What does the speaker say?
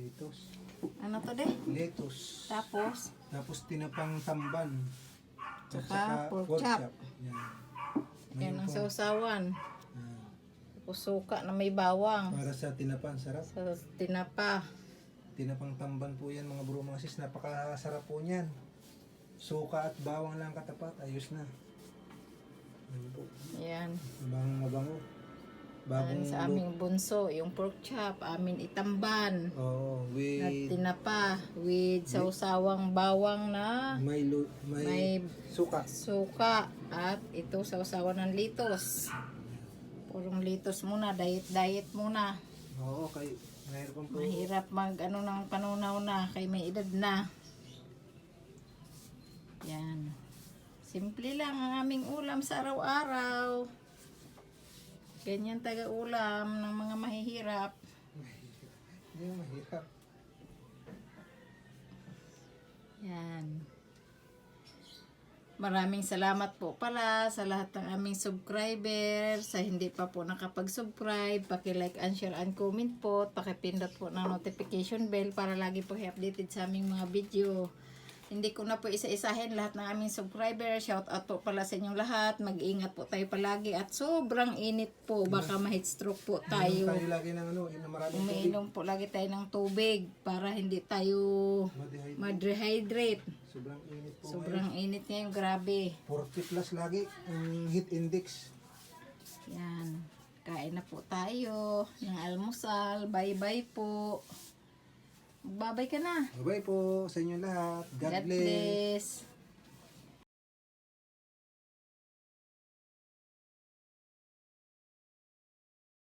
Litos. Ano to de? Litos. Tapos? Tapos tinapang tamban. Tsaka pork chop. Yan. Yan ang sausawan. Ah. Tapos suka na may bawang. Para sa tinapa, ang sarap. Sa tinapa. Tinapang tamban po yan mga bro mga sis. Napakasarap po niyan. Suka at bawang lang katapat. Ayos na. Yan po. Yan. Mabango mabango. Bagong sa aming bunso, yung pork chop, amin itamban. Oo, At with tinapa with sausawang bawang na may, lu- may, may suka. suka at ito sausawan ng litos. Purong litos muna, diet-diet muna. Oo, kay po. Mahirap mag ano ng panunaw na kay may edad na. Yan. Simple lang ang aming ulam sa araw-araw. Ganyan taga-ulam ng mga mahihirap. Hindi mahirap. Yan. Maraming salamat po pala sa lahat ng aming subscriber. Sa hindi pa po nakapag-subscribe, paki-like and share and comment po. At Pakipindot po ng notification bell para lagi po updated sa aming mga video. Hindi ko na po isa-isahin lahat ng aming subscriber. Shout out po pala sa inyong lahat. Mag-ingat po tayo palagi. At sobrang init po. Baka ma-heat stroke po tayo. tayo lagi ng ano, inom maraming. Umiinom po lagi tayo ng tubig para hindi tayo ma-dehydrate. Sobrang init po Sobrang init ngayon, grabe. ngayon. 40 plus lagi ang heat index. Yan. Kain na po tayo ng almusal. Bye-bye po. Magbabay ka na. Bye-bye po sa inyo lahat. God, God bless. bless.